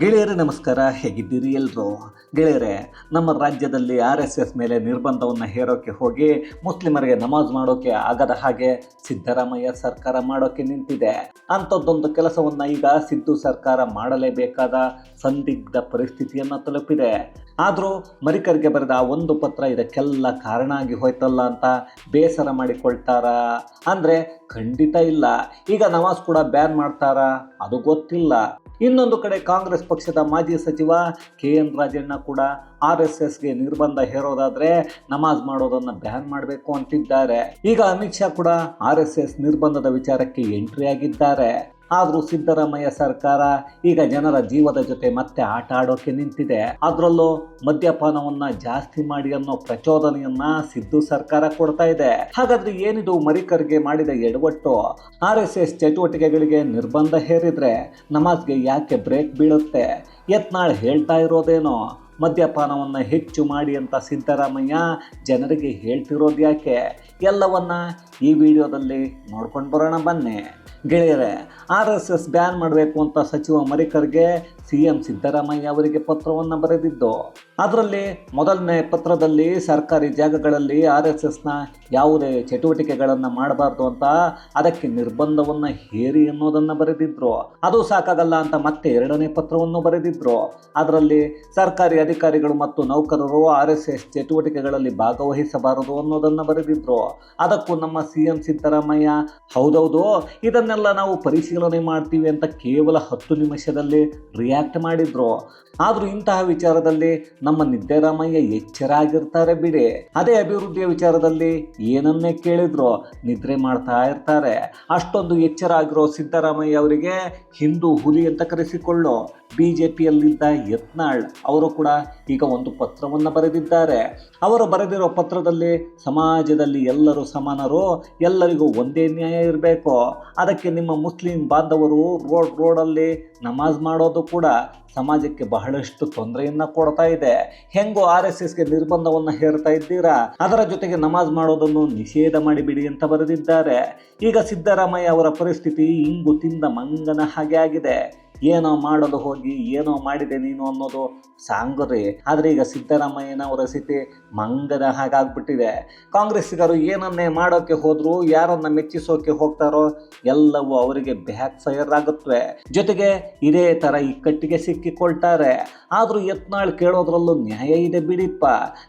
ಗೆಳೆಯರೇ, ನಮಸ್ಕಾರ. ಹೇಗಿದ್ದೀರಿ ಎಲ್ಲರೂ ಗೆಳೆಯರೇ, ನಮ್ಮ ರಾಜ್ಯದಲ್ಲಿ ಆರ್ ಎಸ್ ಎಸ್ ಮೇಲೆ ನಿರ್ಬಂಧವನ್ನು ಹೇರೋಕೆ ಹೋಗಿ ಮುಸ್ಲಿಮರಿಗೆ ನಮಾಜ್ ಮಾಡೋಕೆ ಆಗದ ಹಾಗೆ ಸಿದ್ದರಾಮಯ್ಯ ಸರ್ಕಾರ ಮಾಡೋಕೆ ನಿಂತಿದೆ. ಅಂಥದ್ದೊಂದು ಕೆಲಸವನ್ನು ಈಗ ಸಿದ್ದು ಸರ್ಕಾರ ಮಾಡಲೇಬೇಕಾದ ಸಂದಿಗ್ಧ ಪರಿಸ್ಥಿತಿಯನ್ನು ತಲುಪಿದೆ. ಆದರೂ ಮರಿಕರಿಗೆ ಬರೆದ ಆ ಒಂದು ಪತ್ರ ಇದಕ್ಕೆಲ್ಲ ಕಾರಣ ಆಗಿ ಹೋಯ್ತಲ್ಲ ಅಂತ ಬೇಸರ ಮಾಡಿಕೊಳ್ತಾರ? ಅಂದರೆ ಖಂಡಿತ ಇಲ್ಲ. ಈಗ ನಮಾಜ್ ಕೂಡ ಬ್ಯಾನ್ ಮಾಡ್ತಾರಾ? ಅದು ಗೊತ್ತಿಲ್ಲ. ಇನ್ನೊಂದು ಕಡೆ ಕಾಂಗ್ರೆಸ್ ಪಕ್ಷದ ಮಾಜಿ ಸಚಿವ ಕೆ ಎನ್ ರಾಜಣ್ಣ ಕೂಡ ಆರ್ ಎಸ್ ಎಸ್ಗೆ ನಿರ್ಬಂಧ ಹೇರೋದಾದರೆ ನಮಾಜ್ ಮಾಡೋದನ್ನು ಬ್ಯಾನ್ ಮಾಡಬೇಕು ಅಂತಿದ್ದಾರೆ. ಈಗ ಅಮಿತ್ ಶಾ ಕೂಡ ಆರ್ ಎಸ್ ಎಸ್ ನಿರ್ಬಂಧದ ವಿಚಾರಕ್ಕೆ ಎಂಟ್ರಿ ಆಗಿದ್ದಾರೆ. ಆದರೂ ಸಿದ್ದರಾಮಯ್ಯ ಸರ್ಕಾರ ಈಗ ಜನರ ಜೀವದ ಜೊತೆ ಮತ್ತೆ ಆಟ ಆಡೋಕೆ ನಿಂತಿದೆ. ಅದರಲ್ಲೂ ಮದ್ಯಪಾನವನ್ನ ಜಾಸ್ತಿ ಮಾಡಿ ಅನ್ನೋ ಪ್ರಚೋದನೆಯನ್ನ ಸಿದ್ದು ಸರ್ಕಾರ ಕೊಡ್ತಾ ಇದೆ. ಹಾಗಾದ್ರೆ ಏನಿದು ಮರಿಕರ್ಗೆ ಮಾಡಿದ ಎಡವಟ್ಟು? ಆರ್ ಎಸ್ ಎಸ್ ಚಟುವಟಿಕೆಗಳಿಗೆ ನಿರ್ಬಂಧ ಹೇರಿದ್ರೆ ನಮಾಜ್ಗೆ ಯಾಕೆ ಬ್ರೇಕ್ ಬೀಳುತ್ತೆ? ಯತ್ನಾಳ್ ಹೇಳ್ತಾ ಇರೋದೇನೋ? ಮದ್ಯಪಾನವನ್ನು ಹೆಚ್ಚು ಮಾಡಿ ಅಂತ ಸಿದ್ದರಾಮಯ್ಯ ಜನರಿಗೆ ಹೇಳ್ತಿರೋದು ಯಾಕೆ ಎಲ್ಲವನ್ನ ಈ ವಿಡಿಯೋದಲ್ಲಿ ನೋಡ್ಕೊಂಡು ಬರೋಣ ಬನ್ನಿ. ಗೆಳೆಯರೆ ಆರ್ ಎಸ್ ಎಸ್ ಬ್ಯಾನ್ ಮಾಡಬೇಕು ಅಂತ ಸಚಿವ ಮರಿಕರ್ಗೆ ಸಿ ಎಂ ಸಿದ್ದರಾಮಯ್ಯ ಅವರಿಗೆ ಪತ್ರವನ್ನು ಬರೆದಿದ್ದು, ಅದರಲ್ಲಿ ಮೊದಲನೇ ಪತ್ರದಲ್ಲಿ ಸರ್ಕಾರಿ ಜಾಗಗಳಲ್ಲಿ ಆರ್ ಎಸ್ ಎಸ್ನ ಯಾವುದೇ ಚಟುವಟಿಕೆಗಳನ್ನು ಮಾಡಬಾರ್ದು ಅಂತ ಅದಕ್ಕೆ ನಿರ್ಬಂಧವನ್ನು ಹೇರಿ ಅನ್ನೋದನ್ನು ಬರೆದಿದ್ರು. ಅದು ಸಾಕಾಗಲ್ಲ ಅಂತ ಮತ್ತೆ ಎರಡನೇ ಪತ್ರವನ್ನು ಬರೆದಿದ್ರು. ಅದರಲ್ಲಿ ಸರ್ಕಾರಿ ಅಧಿಕಾರಿಗಳು ಮತ್ತು ನೌಕರರು ಆರ್ ಎಸ್ ಎಸ್ ಚಟುವಟಿಕೆಗಳಲ್ಲಿ ಭಾಗವಹಿಸಬಾರದು ಅನ್ನೋದನ್ನು ಬರೆದಿದ್ರು. ಅದಕ್ಕೂ ನಮ್ಮ ಸಿ ಎಂ ಸಿದ್ದರಾಮಯ್ಯ, ಹೌದೌದು, ಇದನ್ನೆಲ್ಲ ನಾವು ಪರಿಶೀಲನೆ ಮಾಡ್ತೀವಿ ಅಂತ ಕೇವಲ ಹತ್ತು ನಿಮಿಷದಲ್ಲಿ ರಿಯಾಕ್ಟ್ ಮಾಡಿದ್ರು. ಆದರೂ ಇಂತಹ ವಿಚಾರದಲ್ಲಿ ನಮ್ಮ ನಿದ್ದೆರಾಮಯ್ಯ ಎಚ್ಚರ ಆಗಿರ್ತಾರೆ ಬಿಡಿ. ಅದೇ ಅಭಿವೃದ್ಧಿಯ ವಿಚಾರದಲ್ಲಿ ಏನನ್ನೇ ಕೇಳಿದ್ರು, ನಿದ್ರೆ ಮಾಡ್ತಾ ಇರ್ತಾರೆ. ಅಷ್ಟೊಂದು ಎಚ್ಚರ ಆಗಿರೋ ಸಿದ್ದರಾಮಯ್ಯ ಅವರಿಗೆ ಹಿಂದೂ ಹುಲಿ ಅಂತ ಕರೆಸಿಕೊಳ್ಳೋ ಬಿ ಜೆ ಪಿಯಲ್ಲಿದ್ದ ಯತ್ನಾಳ್ ಅವರು ಕೂಡ ಈಗ ಒಂದು ಪತ್ರವನ್ನು ಬರೆದಿದ್ದಾರೆ. ಅವರು ಬರೆದಿರೋ ಪತ್ರದಲ್ಲಿ ಸಮಾಜದಲ್ಲಿ ಎಲ್ಲರೂ ಸಮಾನರು, ಎಲ್ಲರಿಗೂ ಒಂದೇ ನ್ಯಾಯ ಇರಬೇಕು. ಅದಕ್ಕೆ ನಿಮ್ಮ ಮುಸ್ಲಿಂ ಬಾಂಧವರು ರೋಡ್ ರೋಡಲ್ಲಿ ನಮಾಜ್ ಮಾಡೋದು ಕೂಡ ಸಮಾಜಕ್ಕೆ ಬಹಳಷ್ಟು ತೊಂದರೆಯನ್ನು ಕೊಡ್ತಾ ಇದೆ. ಹೆಂಗೋ ಆರ್ ಎಸ್ ಎಸ್ಗೆ ನಿರ್ಬಂಧವನ್ನು ಹೇರ್ತಾ ಇದ್ದೀರಾ? ಅದರ ಜೊತೆಗೆ ನಮಾಜ್ ಮಾಡೋದನ್ನು ನಿಷೇಧ ಮಾಡಿಬಿಡಿ ಅಂತ ಬರೆದಿದ್ದಾರೆ. ಈಗ ಸಿದ್ದರಾಮಯ್ಯ ಅವರ ಪರಿಸ್ಥಿತಿ ಇಂಗು ತಿಂದ ಮಂಗನ ಹಾಗೆ ಆಗಿದೆ. ಏನೋ ಮಾಡಲು ಹೋಗಿ ಏನೋ ಮಾಡಿದೆ ನೀನು ಅನ್ನೋದು ಸಾಂಗ್ರಿ ಆದರೆ ಈಗ ಸಿದ್ದರಾಮಯ್ಯನವರ ಸ್ಥಿತಿ ಮಂಗದ ಹಾಗಾಗ್ಬಿಟ್ಟಿದೆ. ಕಾಂಗ್ರೆಸ್ಸಿಗರು ಏನನ್ನೇ ಮಾಡೋಕ್ಕೆ ಹೋದ್ರು, ಯಾರನ್ನ ಮೆಚ್ಚಿಸೋಕೆ ಹೋಗ್ತಾರೋ, ಎಲ್ಲವೂ ಅವರಿಗೆ ಬ್ಯಾಕ್ ಫೈರ್ ಆಗುತ್ತವೆ ಜೊತೆಗೆ ಇದೇ ಥರ ಇಕ್ಕಟ್ಟಿಗೆ ಸಿಕ್ಕಿಕೊಳ್ತಾರೆ. ಆದರೂ ಯತ್ನಾಳ್ ಕೇಳೋದ್ರಲ್ಲೂ ನ್ಯಾಯ ಇದೆ ಬಿಡಿಪ್ಪ.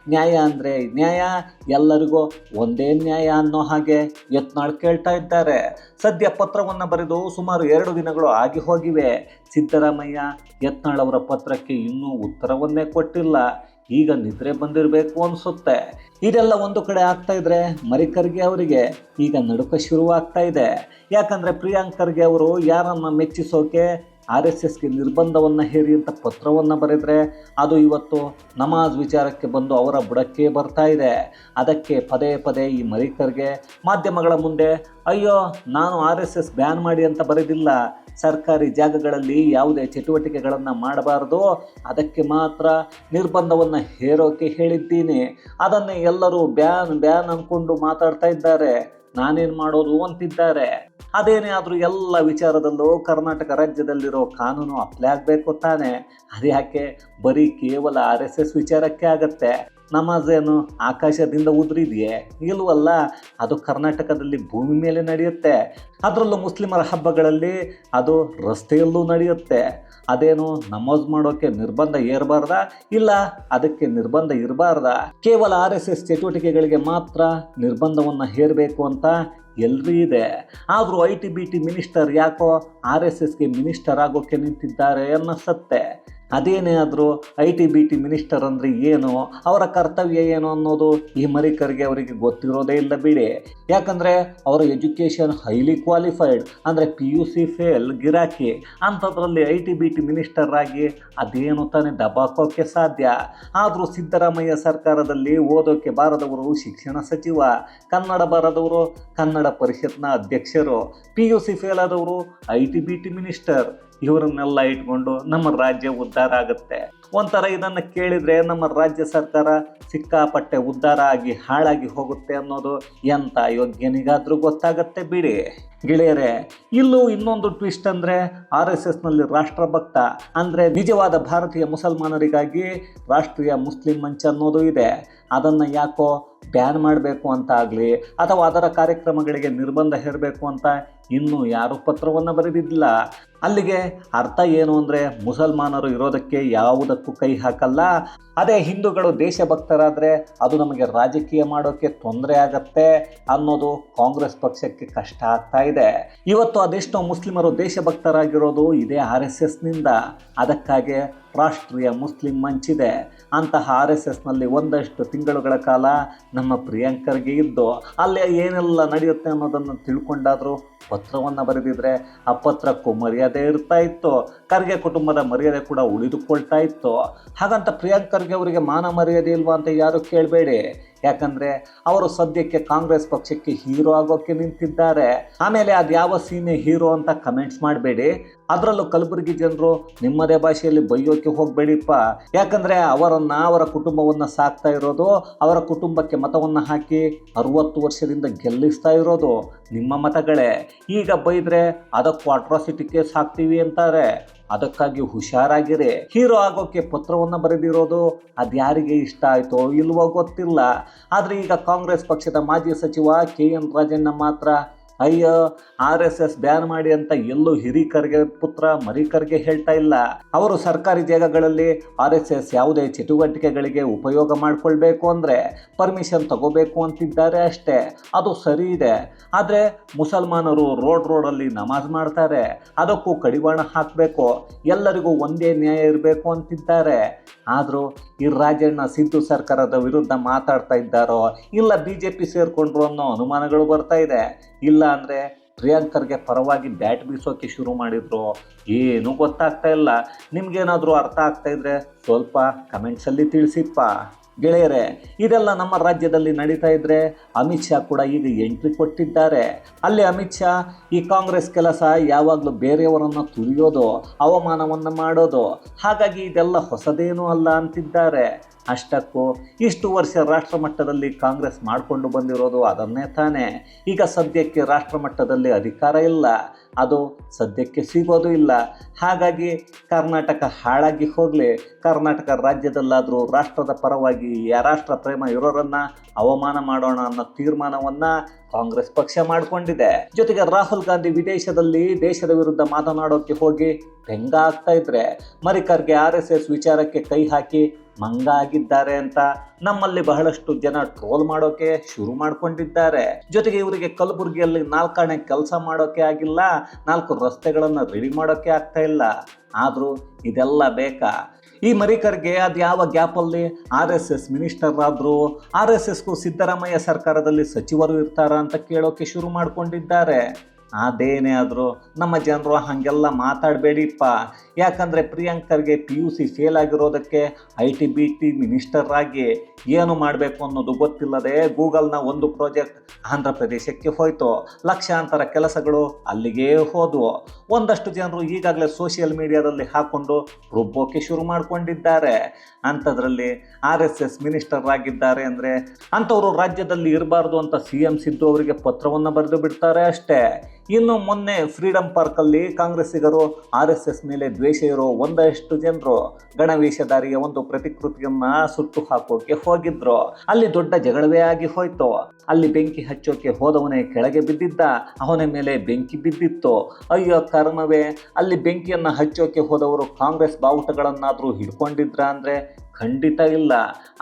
ನ್ಯಾಯ ಅಂದರೆ ನ್ಯಾಯ, ಎಲ್ಲರಿಗೂ ಒಂದೇ ನ್ಯಾಯ ಅನ್ನೋ ಹಾಗೆ ಯತ್ನಾಳ್ ಕೇಳ್ತಾ ಇದ್ದಾರೆ. ಸದ್ಯ ಪತ್ರವನ್ನು ಬರೆದು ಸುಮಾರು ಎರಡು ದಿನಗಳು ಆಗಿ ಹೋಗಿವೆ. ಸಿದ್ದರಾಮಯ್ಯ ಯತ್ನಾಳ್ ಅವರ ಪತ್ರಕ್ಕೆ ಇನ್ನೂ ಉತ್ತರವನ್ನೇ ಕೊಟ್ಟಿಲ್ಲ. ಈಗ ನಿದ್ರೆ ಬಂದಿರಬೇಕು ಅನಿಸುತ್ತೆ. ಇದೆಲ್ಲ ಒಂದು ಕಡೆ ಆಗ್ತಾ ಇದ್ರೆ ಮರಿಕರ್ಗೆ ಅವರಿಗೆ ಈಗ ನಡುಕ ಶುರುವಾಗ್ತಾ ಇದೆ. ಯಾಕಂದ್ರೆ ಪ್ರಿಯಾಂಕರ್ಗೆ ಅವರು ಯಾರನ್ನು ಮೆಚ್ಚಿಸೋಕೆ ಆರ್ ಎಸ್ ಎಸ್ಗೆ ನಿರ್ಬಂಧವನ್ನು ಹೇರಿ ಅಂತ ಪತ್ರವನ್ನು ಬರೆದರೆ ಅದು ಇವತ್ತು ನಮಾಜ್ ವಿಚಾರಕ್ಕೆ ಬಂದು ಅವರ ಬುಡಕ್ಕೆ ಬರ್ತಾ ಇದೆ. ಅದಕ್ಕೆ ಪದೇ ಪದೇ ಈ ಮರಿಕರ್ಗೆ ಮಾಧ್ಯಮಗಳ ಮುಂದೆ, ಅಯ್ಯೋ, ನಾನು ಆರ್ ಎಸ್ ಎಸ್ ಬ್ಯಾನ್ ಮಾಡಿ ಅಂತ ಬರೆದಿಲ್ಲ. ಸರ್ಕಾರಿ ಜಾಗಗಳಲ್ಲಿ ಯಾವುದೇ ಚಟುವಟಿಕೆಗಳನ್ನು ಮಾಡಬಾರದು. ಅದಕ್ಕೆ ಮಾತ್ರ ನಿರ್ಬಂಧವನ್ನು ಹೇರೋಕೆ ಹೇಳಿದ್ದೀನಿ. ಅದನ್ನೇ ಎಲ್ಲರೂ ಬ್ಯಾನ್ ಬ್ಯಾನ್ ಅಂದ್ಕೊಂಡು ಮಾತಾಡ್ತಾ ಇದ್ದಾರೆ. ನಾನೇನು ಮಾಡೋದು? ಅಂತಿದ್ದಾರೆ. ಅದೇನೇ ಆದರೂ ಎಲ್ಲ ವಿಚಾರದಲ್ಲೂ ಕರ್ನಾಟಕ ರಾಜ್ಯದಲ್ಲಿರೋ ಕಾನೂನು ಅಪ್ಲೈ ಆಗಬೇಕು ತಾನೆ. ಅದ್ಯಾಕೆ? ಬರೀ ಕೇವಲ ಆರ್ ಎಸ್ ಎಸ್ ವಿಚಾರಕ್ಕೆ ಆಗತ್ತೆ. ನಮಾಜ್ ಏನು ಆಕಾಶದಿಂದ ಉದುರಿದೆಯೇ? ಇಲ್ವಲ್ಲ, ಅದು ಕರ್ನಾಟಕದಲ್ಲಿ ಭೂಮಿ ಮೇಲೆ ನಡೆಯುತ್ತೆ. ಅದರಲ್ಲೂ ಮುಸ್ಲಿಮರ ಹಬ್ಬಗಳಲ್ಲಿ ಅದು ರಸ್ತೆಯಲ್ಲೂ ನಡೆಯುತ್ತೆ. ಅದೇನು ನಮಾಜ್ ಮಾಡೋಕೆ ನಿರ್ಬಂಧ ಏರಬಾರ್ದ? ಇಲ್ಲ, ಅದಕ್ಕೆ ನಿರ್ಬಂಧ ಇರಬಾರ್ದ? ಕೇವಲ ಆರ್ ಎಸ್ ಎಸ್ ಚಟುವಟಿಕೆಗಳಿಗೆ ಮಾತ್ರ ನಿರ್ಬಂಧವನ್ನು ಹೇರಬೇಕು ಅಂತ ಎಲ್ರೂ ಇದೆ. ಆದರೂ I T B T minister ಯಾಕೋ ಆರ್ ಎಸ್ ಎಸ್ಗೆ ಮಿನಿಸ್ಟರ್ ಆಗೋಕ್ಕೆ ನಿಂತಿದ್ದಾರೆ ಅನ್ನಿಸುತ್ತೆ. ಅದೇನೇ ಆದರೂ I T B T minister ಅಂದರೆ ಏನು, ಅವರ ಕರ್ತವ್ಯ ಏನು ಅನ್ನೋದು ಈ ಮರಿಕರಿಗೆ ಅವರಿಗೆ ಗೊತ್ತಿರೋದೇ ಇಲ್ಲ ಬಿಡಿ. ಯಾಕಂದರೆ ಅವರ ಎಜುಕೇಷನ್ ಹೈಲಿ ಕ್ವಾಲಿಫೈಡ್ ಅಂದರೆ ಪಿ ಯು ಸಿ ಫೇಲ್ ಗಿರಾಕಿ, ಅಂಥದ್ರಲ್ಲಿ I T B T minister ಆಗಿ ಅದೇನು ತಾನೇ ದಬಾಕೋಕ್ಕೆ ಸಾಧ್ಯ. ಆದರೂ ಸಿದ್ದರಾಮಯ್ಯ ಸರ್ಕಾರದಲ್ಲಿ ಓದೋಕ್ಕೆ ಬಾರದವರು ಶಿಕ್ಷಣ ಸಚಿವ, ಕನ್ನಡ ಬಾರದವರು ಕನ್ನಡ ಪರಿಷತ್ನ ಅಧ್ಯಕ್ಷರು ಪಿ ಯು ಸಿ ಫೇಲ್ ಆದವರು I T B T minister ಇವರನ್ನೆಲ್ಲ ಇಟ್ಕೊಂಡು ನಮ್ಮ ರಾಜ್ಯ ಉದ್ಧಾರ ಆಗುತ್ತೆ. ಒಂಥರ ಇದನ್ನು ಕೇಳಿದರೆ ನಮ್ಮ ರಾಜ್ಯ ಸರ್ಕಾರ ಸಿಕ್ಕಾಪಟ್ಟೆ ಉದ್ಧಾರ ಆಗಿ ಹಾಳಾಗಿ ಹೋಗುತ್ತೆ ಅನ್ನೋದು ಎಂಥ ಯೋಗ್ಯನಿಗಾದರೂ ಗೊತ್ತಾಗತ್ತೆ ಬಿಡಿ. ಗೆಳೆಯರೆ, ಇಲ್ಲೂ ಇನ್ನೊಂದು ಟ್ವಿಸ್ಟ್ ಅಂದರೆ ಆರ್ ಎಸ್ ಎಸ್ನಲ್ಲಿ ರಾಷ್ಟ್ರಭಕ್ತ ಅಂದರೆ ನಿಜವಾದ ಭಾರತೀಯ ಮುಸಲ್ಮಾನರಿಗಾಗಿ ರಾಷ್ಟ್ರೀಯ ಮುಸ್ಲಿಂ ಮಂಚ ಅನ್ನೋದು ಇದೆ. ಅದನ್ನು ಯಾಕೋ ಬ್ಯಾನ್ ಮಾಡಬೇಕು ಅಂತ ಆಗಲಿ, ಅಥವಾ ಅದರ ಕಾರ್ಯಕ್ರಮಗಳಿಗೆ ನಿರ್ಬಂಧ ಹೇರಬೇಕು ಅಂತ ಇನ್ನೂ ಯಾರೂ ಪತ್ರವನ್ನು ಬರೆದಿದ್ದಿಲ್ಲ. ಅಲ್ಲಿಗೆ ಅರ್ಥ ಏನು ಅಂದರೆ ಮುಸಲ್ಮಾನರು ಇರೋದಕ್ಕೆ ಯಾವುದಕ್ಕೂ ಕೈ ಹಾಕಲ್ಲ. ಅದೇ ಹಿಂದೂಗಳು ದೇಶಭಕ್ತರಾದರೆ ಅದು ನಮಗೆ ರಾಜಕೀಯ ಮಾಡೋಕ್ಕೆ ತೊಂದರೆ ಆಗತ್ತೆ ಅನ್ನೋದು ಕಾಂಗ್ರೆಸ್ ಪಕ್ಷಕ್ಕೆ ಕಷ್ಟ ಆಗ್ತಾ ಇದೆ. ಇವತ್ತು ಅದೆಷ್ಟೋ ಮುಸ್ಲಿಮರು ದೇಶಭಕ್ತರಾಗಿರೋದು ಇದೇ ಆರ್ ಎಸ್ ಎಸ್ನಿಂದ. ಅದಕ್ಕಾಗಿ ರಾಷ್ಟ್ರೀಯ ಮುಸ್ಲಿಂ ಮಂಚಿದೆ. ಅಂತಹ ಆರ್ ಎಸ್ ಎಸ್ನಲ್ಲಿ ಒಂದಷ್ಟು ತಿಂಗಳುಗಳ ಕಾಲ ನಮ್ಮ ಪ್ರಿಯಾಂಕರ್ಗೆ ಇದ್ದು ಅಲ್ಲಿ ಏನೆಲ್ಲ ನಡೆಯುತ್ತೆ ಅನ್ನೋದನ್ನು ತಿಳ್ಕೊಂಡಾದರೂ ಪತ್ರವನ್ನು ಬರೆದಿದ್ರೆ ಆ ಪತ್ರಕ್ಕೂ ಮರ್ಯಾದೆ ಇರ್ತಾ ಇತ್ತು. ಖರ್ಗೆ ಕುಟುಂಬದ ಮರ್ಯಾದೆ ಕೂಡ ಉಳಿದುಕೊಳ್ತಾ ಇತ್ತು. ಹಾಗಂತ ಪ್ರಿಯಾಂಕರ್ಗೆ ಅವರಿಗೆ ಮಾನ ಮರ್ಯಾದೆ ಇಲ್ವಾ ಅಂತ ಯಾರು ಕೇಳಬೇಡಿ. ಯಾಕಂದರೆ ಅವರು ಸದ್ಯಕ್ಕೆ ಕಾಂಗ್ರೆಸ್ ಪಕ್ಷಕ್ಕೆ ಹೀರೋ ಆಗೋಕ್ಕೆ ನಿಂತಿದ್ದಾರೆ. ಆಮೇಲೆ ಅದು ಯಾವ ಸೀನೆ ಹೀರೋ ಅಂತ ಕಮೆಂಟ್ಸ್ ಮಾಡಬೇಡಿ. ಅದರಲ್ಲೂ ಕಲಬುರಗಿ ಜನರು ನಿಮ್ಮದೇ ಭಾಷೆಯಲ್ಲಿ ಬೈಯೋಕೆ ಹೋಗಬೇಡಿಪ್ಪ. ಯಾಕಂದರೆ ಅವರನ್ನು, ಅವರ ಕುಟುಂಬವನ್ನು ಸಾಕ್ತಾ ಇರೋದು, ಅವರ ಕುಟುಂಬಕ್ಕೆ ಮತವನ್ನು ಹಾಕಿ ಅರುವತ್ತು ವರ್ಷದಿಂದ ಗೆಲ್ಲಿಸ್ತಾ ಇರೋದು ನಿಮ್ಮ ಮತಗಳೇ. ಈಗ ಬೈದ್ರೆ ಅದಕ್ಕೂ ಅಟ್ರಾಸಿಟಿ ಕೇಸ್ ಹಾಕ್ತೀವಿ ಅಂತಾರೆ. ಅದಕ್ಕಾಗಿ ಹುಷಾರಾಗಿರಿ. ಹೀರೋ ಆಗೋಕೆ ಪತ್ರವನ್ನು ಬರೆದಿರೋದು ಅದ್ಯಾರಿಗೆ ಇಷ್ಟ ಆಯಿತೋ ಇಲ್ವೋ ಗೊತ್ತಿಲ್ಲ. ಆದರೆ ಈಗ ಕಾಂಗ್ರೆಸ್ ಪಕ್ಷದ ಮಾಜಿ ಸಚಿವ ಕೆ ಎನ್ ರಾಜಣ್ಣ ಮಾತ್ರ ಅಯ್ಯೋ, ಆರ್ ಎಸ್ ಎಸ್ ಬ್ಯಾನ್ ಮಾಡಿ ಅಂತ ಎಲ್ಲೂ ಹಿರಿಕರ್ಗೆ ಪುತ್ರ ಮರಿಕರ್ಗೆ ಹೇಳ್ತಾ ಇಲ್ಲ. ಅವರು ಸರ್ಕಾರಿ ಜಾಗಗಳಲ್ಲಿ ಆರ್ ಎಸ್ ಎಸ್ ಯಾವುದೇ ಚಟುವಟಿಕೆಗಳಿಗೆ ಉಪಯೋಗ ಮಾಡಿಕೊಳ್ಬೇಕು ಅಂದರೆ ಪರ್ಮಿಷನ್ ತಗೋಬೇಕು ಅಂತಿದ್ದಾರೆ ಅಷ್ಟೇ. ಅದು ಸರಿ ಇದೆ. ಆದರೆ ಮುಸಲ್ಮಾನರು ರೋಡ್ ರೋಡಲ್ಲಿ ನಮಾಜ್ ಮಾಡ್ತಾರೆ. ಅದಕ್ಕೂ ಕಡಿವಾಣ ಹಾಕಬೇಕು. ಎಲ್ಲರಿಗೂ ಒಂದೇ ನ್ಯಾಯ ಇರಬೇಕು ಅಂತಿದ್ದಾರೆ. ಆದರೂ ಈ ರಾಜಣ್ಣ ಸಿದ್ದು ಸರ್ಕಾರದ ವಿರುದ್ಧ ಮಾತಾಡ್ತಾ ಇದ್ದಾರೋ ಇಲ್ಲ ಬಿ ಜೆ ಪಿ ಸೇರಿಕೊಂಡ್ರು ಅನ್ನೋ ಅನುಮಾನಗಳು ಬರ್ತಾ ಇದೆ. ಇಲ್ಲ ಅಂದರೆ ಪ್ರಿಯಾಂಕರ್ಗೆ ಪರವಾಗಿ ಬ್ಯಾಟ್ ಬೀಸೋಕೆ ಶುರು ಮಾಡಿದ್ರು. ಏನೂ ಗೊತ್ತಾಗ್ತಾ ಇಲ್ಲ. ನಿಮಗೇನಾದರೂ ಅರ್ಥ ಆಗ್ತಾ ಇದ್ರೆ ಸ್ವಲ್ಪ ಕಮೆಂಟ್ಸಲ್ಲಿ ತಿಳಿಸಿಪ್ಪ. ಗೆಳೆಯರೆ, ಇದೆಲ್ಲ ನಮ್ಮ ರಾಜ್ಯದಲ್ಲಿ ನಡೀತಾ ಇದ್ರೆ ಅಮಿತ್ ಶಾ ಕೂಡ ಈಗ ಎಂಟ್ರಿ ಕೊಟ್ಟಿದ್ದಾರೆ. ಅಲ್ಲಿ ಅಮಿತ್ ಶಾ ಈ ಕಾಂಗ್ರೆಸ್ ಕೆಲಸ ಯಾವಾಗಲೂ ಬೇರೆಯವರನ್ನು ತುರಿಯೋದು, ಅವಮಾನವನ್ನು ಮಾಡೋದು. ಹಾಗಾಗಿ ಇದೆಲ್ಲ ಹೊಸದೇನೂ ಅಲ್ಲ ಅಂತಿದ್ದಾರೆ. ಅಷ್ಟಕ್ಕೂ ಇಷ್ಟು ವರ್ಷ ರಾಷ್ಟ್ರ ಮಟ್ಟದಲ್ಲಿ ಕಾಂಗ್ರೆಸ್ ಮಾಡಿಕೊಂಡು ಬಂದಿರೋದು ಅದನ್ನೇ ತಾನೇ. ಈಗ ಸದ್ಯಕ್ಕೆ ರಾಷ್ಟ್ರ ಮಟ್ಟದಲ್ಲಿ ಅಧಿಕಾರ ಇಲ್ಲ. ಅದು ಸದ್ಯಕ್ಕೆ ಸಿಗೋದು ಇಲ್ಲ. ಹಾಗಾಗಿ ಕರ್ನಾಟಕ ಹಾಳಾಗಿ ಹೋಗಲಿ. ಕರ್ನಾಟಕ ರಾಜ್ಯದಲ್ಲಾದರೂ ರಾಷ್ಟ್ರದ ಪರವಾಗಿ ರಾಷ್ಟ್ರ ಪ್ರೇಮ ಇರೋರನ್ನು ಅವಮಾನ ಮಾಡೋಣ ಅನ್ನೋ ತೀರ್ಮಾನವನ್ನು ಕಾಂಗ್ರೆಸ್ ಪಕ್ಷ ಮಾಡಿಕೊಂಡಿದೆ. ಜೊತೆಗೆ ರಾಹುಲ್ ಗಾಂಧಿ ವಿದೇಶದಲ್ಲಿ ದೇಶದ ವಿರುದ್ಧ ಮಾತನಾಡೋಕ್ಕೆ ಹೋಗಿ ಬೆಂಗ ಆಗ್ತಾ ಇದ್ರೆ ಮರಿಕರ್ಗೆ ಆರ್ ಎಸ್ ಎಸ್ ವಿಚಾರಕ್ಕೆ ಕೈ ಹಾಕಿ ಮಂಗ ಆಗಿದ್ದಾರೆ ಅಂತ ನಮ್ಮಲ್ಲಿ ಬಹಳಷ್ಟು ಜನ ಟ್ರೋಲ್ ಮಾಡೋಕೆ ಶುರು ಮಾಡ್ಕೊಂಡಿದ್ದಾರೆ. ಜೊತೆಗೆ ಇವರಿಗೆ ಕಲಬುರಗಿಯಲ್ಲಿ ನಾಲ್ಕಾಣೆ ಕೆಲಸ ಮಾಡೋಕೆ ಆಗಿಲ್ಲ, ನಾಲ್ಕು ರಸ್ತೆಗಳನ್ನು ರೆಡಿ ಮಾಡೋಕೆ ಆಗ್ತಾ ಇಲ್ಲ. ಆದರೂ ಇದೆಲ್ಲ ಬೇಕಾ? ಈ ಮರಿಕರ್ಗೆ ಅದು ಯಾವ ಗ್ಯಾಪಲ್ಲಿ ಆರ್ ಎಸ್ ಎಸ್ ಮಿನಿಸ್ಟರ್ ಆದರೂ, ಆರ್ ಎಸ್ ಎಸ್ಗೂ ಸಿದ್ದರಾಮಯ್ಯ ಸರ್ಕಾರದಲ್ಲಿ ಸಚಿವರು ಇರ್ತಾರ ಅಂತ ಕೇಳೋಕೆ ಶುರು ಮಾಡಿಕೊಂಡಿದ್ದಾರೆ. ಅದೇನೇ ಆದರೂ ನಮ್ಮ ಜನರು ಹಾಗೆಲ್ಲ ಮಾತಾಡಬೇಡಿಪ್ಪ. ಯಾಕಂದರೆ ಪ್ರಿಯಾಂಕರ್ಗೆ P U C fail ಆಗಿರೋದಕ್ಕೆ I T B T minister ಆಗಿ ಏನು ಮಾಡಬೇಕು ಅನ್ನೋದು ಗೊತ್ತಿಲ್ಲದೆ ಗೂಗಲ್ನ ಒಂದು ಪ್ರಾಜೆಕ್ಟ್ ಆಂಧ್ರ ಪ್ರದೇಶಕ್ಕೆ ಹೋಯಿತು. ಲಕ್ಷಾಂತರ ಕೆಲಸಗಳು ಅಲ್ಲಿಗೆ ಹೋದವು. ಒಂದಷ್ಟು ಜನರು ಈಗಾಗಲೇ ಸೋಷಿಯಲ್ ಮೀಡಿಯಾದಲ್ಲಿ ಹಾಕ್ಕೊಂಡು ರುಬ್ಬೋಕೆ ಶುರು ಮಾಡಿಕೊಂಡಿದ್ದಾರೆ. ಅಂಥದ್ರಲ್ಲಿ ಆರ್ ಎಸ್ ಎಸ್ ಮಿನಿಸ್ಟರ್ ಆಗಿದ್ದಾರೆ ಅಂದರೆ ಅಂಥವರು ರಾಜ್ಯದಲ್ಲಿ ಇರಬಾರ್ದು ಅಂತ ಸಿ ಎಂ ಸಿದ್ದು ಅವರಿಗೆ ಪತ್ರವನ್ನು ಬರೆದು ಬಿಡ್ತಾರೆ ಅಷ್ಟೇ. ಇನ್ನು ಮೊನ್ನೆ ಫ್ರೀಡಂ ಪಾರ್ಕಲ್ಲಿ ಕಾಂಗ್ರೆಸ್ಸಿಗರು ಆರ್ ಎಸ್ ಎಸ್ ಮೇಲೆ ದ್ವೇಷ ಇರೋ ಒಂದಷ್ಟು ಜನರು ಗಣವೇಷಧಾರಿಯ ಒಂದು ಪ್ರತಿಕೃತಿಯನ್ನ ಸುಟ್ಟು ಹಾಕೋಕೆ ಹೋಗಿದ್ರು. ಅಲ್ಲಿ ದೊಡ್ಡ ಜಗಳವೇ ಆಗಿ ಹೋಯ್ತು. ಅಲ್ಲಿ ಬೆಂಕಿ ಹಚ್ಚೋಕೆ ಹೋದವನೇ ಕೆಳಗೆ ಬಿದ್ದಿದ್ದ, ಅವನ ಮೇಲೆ ಬೆಂಕಿ ಬಿದ್ದಿತ್ತು. ಅಯ್ಯೋ ಕರ್ಮವೇ, ಅಲ್ಲಿ ಬೆಂಕಿಯನ್ನ ಹಚ್ಚೋಕೆ ಹೋದವರು ಕಾಂಗ್ರೆಸ್ ಬಾವುಟಗಳನ್ನಾದರೂ ಹಿಡ್ಕೊಂಡಿದ್ರ ಅಂದ್ರೆ ಖಂಡಿತ ಇಲ್ಲ.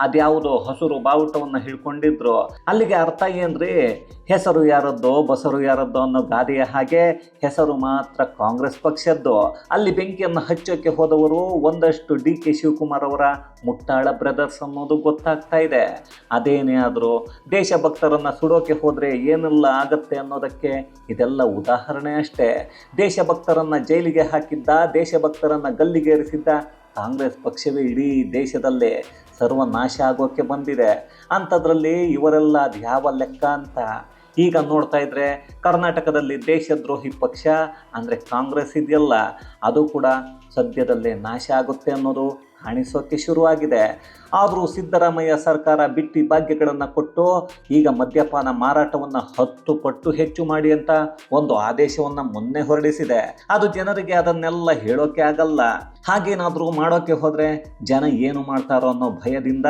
ಅದ್ಯಾವುದೋ ಹಸುರು ಬಾವುಟವನ್ನು ಹಿಡ್ಕೊಂಡಿದ್ರು. ಅಲ್ಲಿಗೆ ಅರ್ಥ ಏನ್ರಿ? ಹೆಸರು ಯಾರದ್ದೋ, ಬಸರು ಯಾರದ್ದೋ ಅನ್ನೋ ಗಾದೆಯ ಹಾಗೆ ಹೆಸರು ಮಾತ್ರ ಕಾಂಗ್ರೆಸ್ ಪಕ್ಷದ್ದು. ಅಲ್ಲಿ ಬೆಂಕಿಯನ್ನು ಹಚ್ಚೋಕೆ ಹೋದವರು ಒಂದಷ್ಟು ಡಿ ಕೆ ಶಿವಕುಮಾರ್ ಅವರ ಮುಟ್ಟಾಳ ಬ್ರದರ್ಸ್ ಅನ್ನೋದು ಗೊತ್ತಾಗ್ತಾ ಇದೆ. ಅದೇನೇ ಆದರೂ ದೇಶಭಕ್ತರನ್ನು ಸುಡೋಕೆ ಹೋದರೆ ಏನೆಲ್ಲ ಆಗತ್ತೆ ಅನ್ನೋದಕ್ಕೆ ಇದೆಲ್ಲ ಉದಾಹರಣೆ ಅಷ್ಟೇ. ದೇಶಭಕ್ತರನ್ನು ಜೈಲಿಗೆ ಹಾಕಿದ್ದ ದೇಶಭಕ್ತರನ್ನು ಗಲ್ಲಿಗೇರಿಸಿದ್ದ ಕಾಂಗ್ರೆಸ್ ಪಕ್ಷವೇ ಇಡೀ ದೇಶದಲ್ಲೇ ಸರ್ವನಾಶ ಆಗೋಕ್ಕೆ ಬಂದಿದೆ. ಅಂಥದ್ರಲ್ಲಿ ಇವರೆಲ್ಲ ಅದು ಯಾವ ಲೆಕ್ಕ ಅಂತ. ಈಗ ನೋಡ್ತಾ ಇದ್ರೆ ಕರ್ನಾಟಕದಲ್ಲಿ ದೇಶದ್ರೋಹಿ ಪಕ್ಷ, ಅಂದರೆ ಕಾಂಗ್ರೆಸ್ ಇದೆಯಲ್ಲ, ಅದು ಕೂಡ ಸದ್ಯದಲ್ಲೇ ನಾಶ ಆಗುತ್ತೆ ಅನ್ನೋದು ಕಾಣಿಸೋಕ್ಕೆ ಶುರುವಾಗಿದೆ. ಆದರೂ ಸಿದ್ದರಾಮಯ್ಯ ಸರ್ಕಾರ ಬಿಟ್ಟಿ ಭಾಗ್ಯಗಳನ್ನು ಕೊಟ್ಟು ಈಗ ಮದ್ಯಪಾನ ಮಾರಾಟವನ್ನು ಹತ್ತು ಪಟ್ಟು ಹೆಚ್ಚು ಮಾಡಿ ಅಂತ ಒಂದು ಆದೇಶವನ್ನು ಮೊನ್ನೆ ಹೊರಡಿಸಿದೆ. ಅದು ಜನರಿಗೆ ಅದನ್ನೆಲ್ಲ ಹೇಳೋಕೆ ಆಗಲ್ಲ. ಹಾಗೇನಾದರೂ ಮಾಡೋಕೆ ಹೋದರೆ ಜನ ಏನು ಮಾಡ್ತಾರೋ ಅನ್ನೋ ಭಯದಿಂದ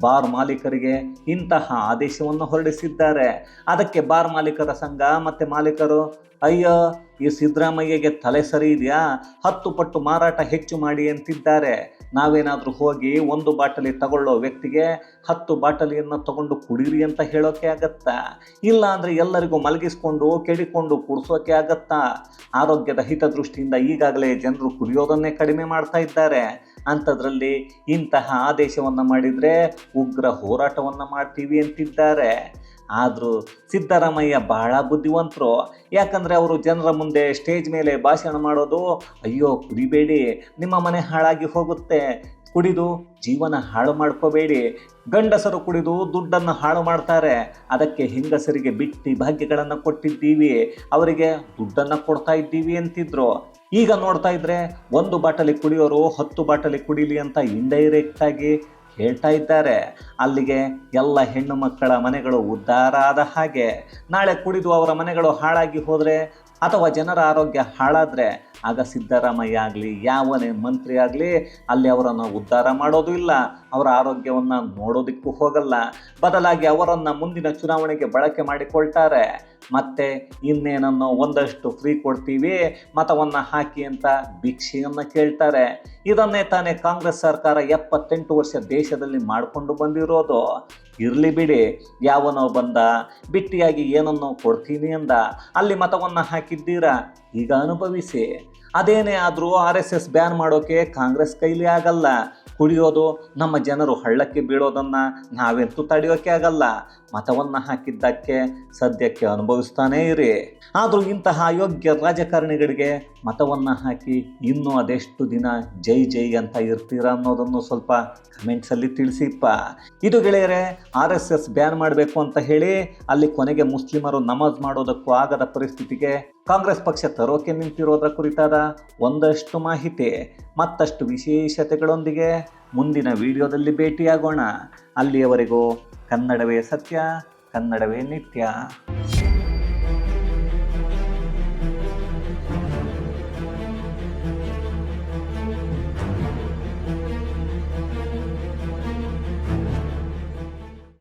ಬಾರ್ ಮಾಲೀಕರಿಗೆ ಇಂತಹ ಆದೇಶವನ್ನು ಹೊರಡಿಸಿದ್ದಾರೆ. ಅದಕ್ಕೆ ಬಾರ್ ಮಾಲೀಕರ ಸಂಘ ಮತ್ತು ಮಾಲೀಕರು, ಅಯ್ಯೋ, ಈ ಸಿದ್ದರಾಮಯ್ಯಗೆ ತಲೆ ಸರಿ ಇದೆಯಾ? ಹತ್ತು ಪಟ್ಟು ಮಾರಾಟ ಹೆಚ್ಚು ಮಾಡಿ ಅಂತಿದ್ದಾರೆ. ನಾವೇನಾದರೂ ಹೋಗಿ ಒಂದು ಬಾಟಲಿ ತಗೊಳ್ಳೋ ವ್ಯಕ್ತಿಗೆ ಹತ್ತು ಬಾಟಲಿಯನ್ನು ತಗೊಂಡು ಕುಡೀರಿ ಅಂತ ಹೇಳೋಕೆ ಆಗತ್ತಾ. ಇಲ್ಲ ಅಂದರೆ ಎಲ್ಲರಿಗೂ ಮಲಗಿಸ್ಕೊಂಡು, ಕೆಡಿಕೊಂಡು ಕುಡಿಸೋಕೆ ಆಗತ್ತಾ. ಆರೋಗ್ಯದ ಹಿತದೃಷ್ಟಿಯಿಂದ ಈಗಾಗಲೇ ಜನರು ಕುಡಿಯೋದನ್ನೇ ಕಡಿಮೆ ಮಾಡ್ತಾ ಇದ್ದಾರೆ. ಅಂಥದ್ರಲ್ಲಿ ಇಂತಹ ಆದೇಶವನ್ನು ಮಾಡಿದರೆ ಉಗ್ರ ಹೋರಾಟವನ್ನು ಮಾಡ್ತೀವಿ ಅಂತಿದ್ದಾರೆ. ಆದರೂ ಸಿದ್ದರಾಮಯ್ಯ ಬಹಳ ಬುದ್ಧಿವಂತರು. ಯಾಕಂದರೆ ಅವರು ಜನರ ಮುಂದೆ ಸ್ಟೇಜ್ ಮೇಲೆ ಭಾಷಣ ಮಾಡೋದು, ಅಯ್ಯೋ ಕುಡಿಬೇಡಿ ನಿಮ್ಮ ಮನೆ ಹಾಳಾಗಿ ಹೋಗುತ್ತೆ. ಕುಡಿದು ಜೀವನ ಹಾಳು ಮಾಡ್ಕೋಬೇಡಿ. ಗಂಡಸರು ಕುಡಿದು ದುಡ್ಡನ್ನು ಹಾಳು ಮಾಡ್ತಾರೆ. ಅದಕ್ಕೆ ಹೆಂಗಸರಿಗೆ ಬಿಟ್ಟಿ ಭಾಗ್ಯಗಳನ್ನು ಕೊಟ್ಟಿದ್ದೀವಿ. ಅವರಿಗೆ ದುಡ್ಡನ್ನು ಕೊಡ್ತಾ ಇದ್ದೀವಿ ಅಂತಿದ್ರು. ಈಗ ನೋಡ್ತಾ ಇದ್ರೆ ಒಂದು ಬಾಟಲಿ ಕುಡಿಯೋರು ಹತ್ತು ಬಾಟಲಿ ಕುಡಿಲಿ ಅಂತ ಇಂಡೈರೆಕ್ಟ್ ಆಗಿ ಹೇಳ್ತಾ ಇದ್ದಾರೆ. ಅಲ್ಲಿಗೆ ಎಲ್ಲ ಹೆಣ್ಣು ಮಕ್ಕಳ ಮನೆಗಳು ಉದ್ಧಾರ ಆದ ಹಾಗೆ ನಾಳೆ ಕುಡಿದು ಅವರ ಮನೆಗಳು ಹಾಳಾಗಿ ಹೋದರೆ ಅಥವಾ ಜನರ ಆರೋಗ್ಯ ಹಾಳಾದರೆ ಆಗ ಸಿದ್ದರಾಮಯ್ಯ ಆಗಲಿ, ಯಾವನೇ ಮಂತ್ರಿ ಆಗಲಿ, ಅಲ್ಲಿ ಅವರನ್ನು ಉದ್ಧಾರ ಮಾಡೋದು ಇಲ್ಲ. ಅವರ ಆರೋಗ್ಯವನ್ನು ನೋಡೋದಕ್ಕೂ ಹೋಗಲ್ಲ. ಬದಲಾಗಿ ಅವರನ್ನು ಮುಂದಿನ ಚುನಾವಣೆಗೆ ಬಳಕೆ ಮಾಡಿಕೊಳ್ತಾರೆ. ಮತ್ತೆ ಇನ್ನೇನನ್ನು ಒಂದಷ್ಟು ಫ್ರೀ ಕೊಡ್ತೀವಿ, ಮತವನ್ನು ಹಾಕಿ ಅಂತ ಭಿಕ್ಷೆಯನ್ನು ಕೇಳ್ತಾರೆ. ಇದನ್ನೇ ತಾನೇ ಕಾಂಗ್ರೆಸ್ ಸರ್ಕಾರ ಎಪ್ಪತ್ತೆಂಟು ವರ್ಷ ದೇಶದಲ್ಲಿ ಮಾಡಿಕೊಂಡು ಬಂದಿರೋದು. ಇರಲಿ ಬಿಡಿ, ಯಾವನೋ ಬಂದ, ಬಿಟ್ಟಿಯಾಗಿ ಏನನ್ನೋ ಕೊಡ್ತೀನಿ ಅಂದ. ಅಲ್ಲಿ ಮತವನ್ನು ಹಾಕಿದ್ದೀರಾ, ಈಗ ಅನುಭವಿಸಿ. ಅದೇನೇ ಆದರೂ ಆರ್ ಎಸ್ ಎಸ್ ಬ್ಯಾನ್ ಮಾಡೋಕೆ ಕಾಂಗ್ರೆಸ್ ಕೈಲಿ ಆಗಲ್ಲ. ಕುಡಿಯೋದು, ನಮ್ಮ ಜನರು ಹಳ್ಳಕ್ಕೆ ಬೀಳೋದನ್ನು ನಾವೆಂತೂ ತಡೆಯೋಕೆ ಆಗಲ್ಲ. ಮತವನ್ನು ಹಾಕಿದ್ದಕ್ಕೆ ಸದ್ಯಕ್ಕೆ ಅನುಭವಿಸ್ತಾನೇ ಇರಿ. ಆದರೂ ಇಂತಹ ಅಯೋಗ್ಯ ರಾಜಕಾರಣಿಗಳಿಗೆ ಮತವನ್ನು ಹಾಕಿ ಇನ್ನೂ ಅದೆಷ್ಟು ದಿನ ಜೈ ಜೈ ಅಂತ ಇರ್ತೀರಾ ಅನ್ನೋದನ್ನು ಸ್ವಲ್ಪ ಕಮೆಂಟ್ಸಲ್ಲಿ ತಿಳಿಸಿಪ್ಪ. ಇದು ಗೆಳೆಯರೆ, ಆರ್ ಎಸ್ ಎಸ್ ಬ್ಯಾನ್ ಮಾಡಬೇಕು ಅಂತ ಹೇಳಿ ಅಲ್ಲಿ ಕೊನೆಗೆ ಮುಸ್ಲಿಮರು ನಮಾಜ್ ಮಾಡೋದಕ್ಕೂ ಆಗದ ಪರಿಸ್ಥಿತಿಗೆ ಕಾಂಗ್ರೆಸ್ ಪಕ್ಷ ತರೋಕೆ ನಿಂತಿರೋದ್ರ ಕುರಿತಾದ ಒಂದಷ್ಟು ಮಾಹಿತಿ, ಮತ್ತಷ್ಟು ವಿಶೇಷತೆಗಳೊಂದಿಗೆ ಮುಂದಿನ ವಿಡಿಯೋದಲ್ಲಿ ಭೇಟಿಯಾಗೋಣ. ಅಲ್ಲಿಯವರೆಗೂ ಕನ್ನಡವೇ ಸತ್ಯ, ಕನ್ನಡವೇ ನಿತ್ಯ.